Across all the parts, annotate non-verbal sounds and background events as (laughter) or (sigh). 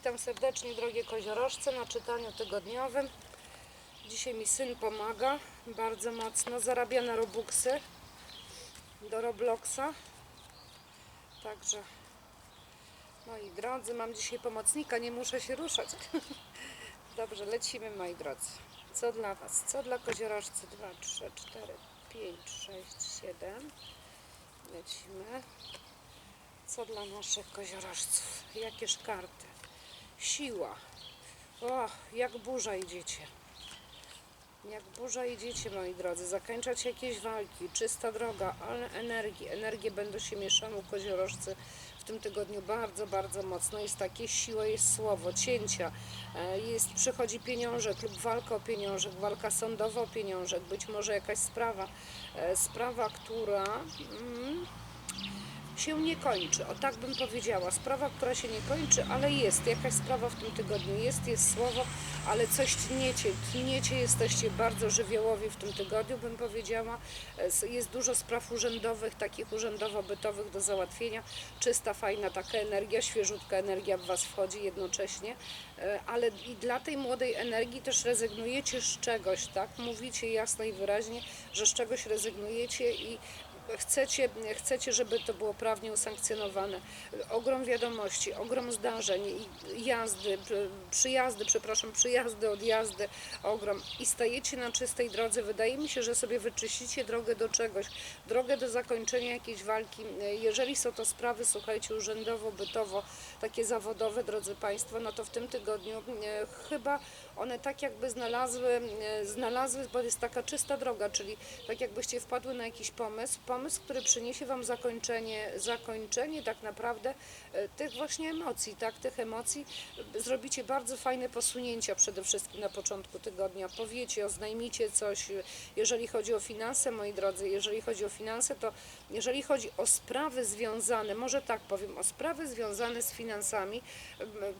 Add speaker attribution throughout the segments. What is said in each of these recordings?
Speaker 1: Witam serdecznie drogie koziorożce na czytaniu tygodniowym. Dzisiaj mi syn pomaga bardzo mocno. Zarabia na Robuxy do Robloxa. Także moi drodzy, mam dzisiaj pomocnika, nie muszę się ruszać. (laughs) Dobrze, lecimy moi drodzy. Co dla Was? Co dla koziorożcy? 2, 3, 4, 5, 6, 7. Lecimy. Co dla naszych koziorożców? Jakież karty? Siła. O, jak burza idziecie. Jak burza idziecie, moi drodzy. Zakończać jakieś walki. Czysta droga, ale energii. Energie będą się mieszały u koziorożcy w tym tygodniu bardzo, bardzo mocno. Jest takie siła, jest słowo, cięcia. E, Jest, przychodzi pieniążek lub walka o pieniążek, walka sądowa o pieniążek. Być może jakaś sprawa. E, Sprawa, która... Mm, się nie kończy. O tak bym powiedziała. Sprawa, która się nie kończy, ale jest. Jakaś sprawa w tym tygodniu jest, jest słowo, ale coś tniecie. Tniecie, jesteście bardzo żywiołowi w tym tygodniu, bym powiedziała. Es- Jest dużo spraw urzędowych, takich urzędowo-bytowych do załatwienia. Czysta, fajna taka energia, świeżutka energia w Was wchodzi jednocześnie, E, ale i dla tej młodej energii też rezygnujecie z czegoś, tak? Mówicie jasno i wyraźnie, że z czegoś rezygnujecie i chcecie, chcecie, żeby to było prawnie usankcjonowane. Ogrom wiadomości, ogrom zdarzeń, jazdy, przy- przyjazdy, przepraszam, przyjazdy, odjazdy, ogrom. I stajecie na czystej drodze. Wydaje mi się, że sobie wyczyścicie drogę do czegoś, drogę do zakończenia jakiejś walki. Jeżeli są to sprawy, słuchajcie, urzędowo, bytowo, takie zawodowe, drodzy Państwo, no to w tym tygodniu e, chyba one tak jakby znalazły, e, znalazły, bo jest taka czysta droga, czyli tak jakbyście wpadły na jakiś pomysł, pomysł, który przyniesie Wam zakończenie, zakończenie tak naprawdę e, tych właśnie emocji, tak, tych emocji. Zrobicie bardzo fajne posunięcia przede wszystkim na początku tygodnia. Powiecie, oznajmicie coś, jeżeli chodzi o finanse, moi drodzy, jeżeli chodzi o finanse, to jeżeli chodzi o sprawy związane, może tak powiem, o sprawy związane z finansami,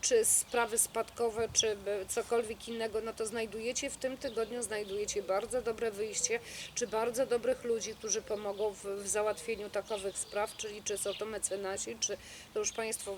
Speaker 1: czy sprawy spadkowe, czy cokolwiek innego, no to znajdujecie w tym tygodniu, znajdujecie bardzo dobre wyjście, czy bardzo dobrych ludzi, którzy pomogą w, w załatwieniu takowych spraw, czyli czy są to mecenasi, czy to już Państwo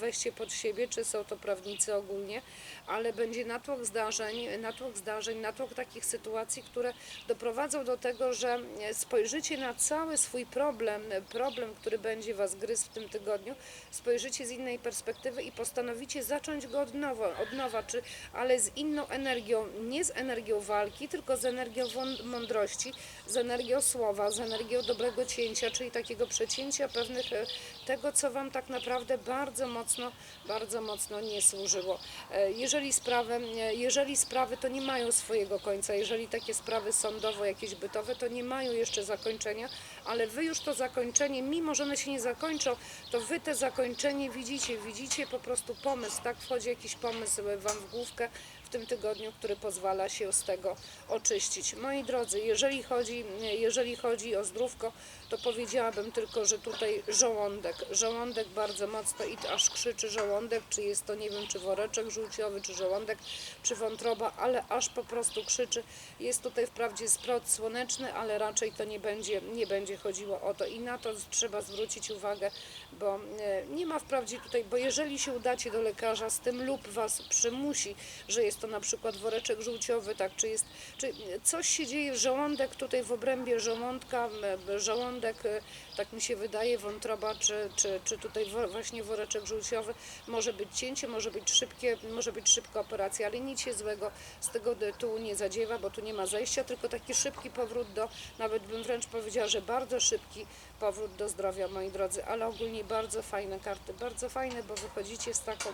Speaker 1: weźcie pod siebie, czy są to prawnicy ogólnie, ale będzie natłok zdarzeń, natłok zdarzeń, natłok takich sytuacji, które doprowadzą do tego, że spojrzycie na cały swój problem, problem, który będzie Was gryzł w tym tygodniu, spojrzycie z innej perspektywy i postanowicie zacząć go od nowa, od nowa czy, ale z inną energią, nie z energią walki, tylko z energią mądrości, z energią słowa, z energią dobrego cięcia, czyli takiego przecięcia pewnych e, tego, co Wam tak naprawdę bardzo mocno, bardzo mocno nie służyło. E, Jeżeli sprawy, e, jeżeli sprawy to nie mają swojego końca, jeżeli takie sprawy sądowo, jakieś bytowe, to nie mają jeszcze zakończenia, ale Wy już to zakończenie, mimo że one się nie zakończą, to Wy te zakończenie widzicie, widzicie po prostu pomysł, tak wchodzi jakiś pomysł Wam w główkę w tym tygodniu, który pozwala się z tego oczyścić. Moi drodzy, jeżeli chodzi, jeżeli chodzi o zdrówko, to powiedziałabym tylko, że tutaj żołądek, żołądek bardzo mocno i aż krzyczy żołądek, czy jest to nie wiem, czy woreczek żółciowy, czy żołądek, czy wątroba, ale aż po prostu krzyczy. Jest tutaj wprawdzie sprot słoneczny, ale raczej to nie będzie, nie będzie chodziło o to i na to trzeba zwrócić uwagę, bo e, nie ma wprawdzie tutaj, bo jeżeli się udacie do lekarza z tym lub was przymusi, że jest to na przykład woreczek żółciowy, tak, czy jest, czy coś się dzieje, żołądek tutaj w obrębie żołądka, żołądek, e, tak mi się wydaje, wątroba, czy, czy, czy tutaj właśnie woreczek żółciowy, może być cięcie, może być szybkie, może być szybka operacja, ale nic się złego z tego tytułu nie zadziewa, bo tu nie ma zajścia, tylko taki szybki powrót do, nawet bym wręcz powiedziała, że bardzo szybki powrót do zdrowia, moi drodzy, ale ogólnie bardzo fajne karty, bardzo fajne, bo wychodzicie z taką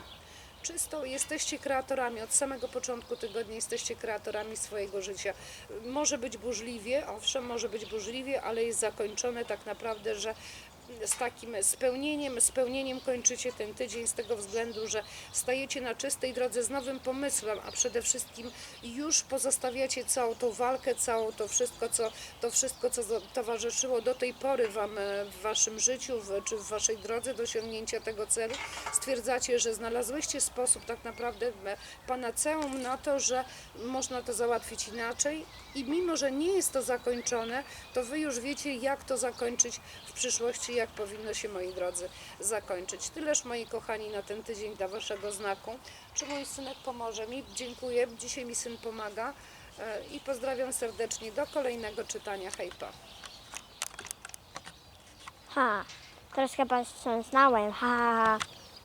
Speaker 1: czystą, jesteście kreatorami, od samego początku tygodnia jesteście kreatorami swojego życia. Może być burzliwie, owszem, może być burzliwie, ale jest zakończone tak naprawdę, że z takim spełnieniem, spełnieniem kończycie ten tydzień z tego względu, że stajecie na czystej drodze z nowym pomysłem, a przede wszystkim już pozostawiacie całą tą walkę, całą to wszystko, co, to wszystko, co towarzyszyło do tej pory Wam e, w Waszym życiu, w, czy w Waszej drodze do osiągnięcia tego celu. Stwierdzacie, że znalazłyście sposób tak naprawdę e, panaceum na to, że można to załatwić inaczej i mimo, że nie jest to zakończone, to Wy już wiecie, jak to zakończyć w przyszłości, jak powinno się, moi drodzy, zakończyć. Tyleż, moi kochani, na ten tydzień dla Waszego znaku. Czy mój synek pomoże mi? Dziękuję. Dzisiaj mi syn pomaga. E, I pozdrawiam serdecznie. Do kolejnego czytania. Hejpa.
Speaker 2: Ha, troszkę potrząsnąłem, ha, ha, ha.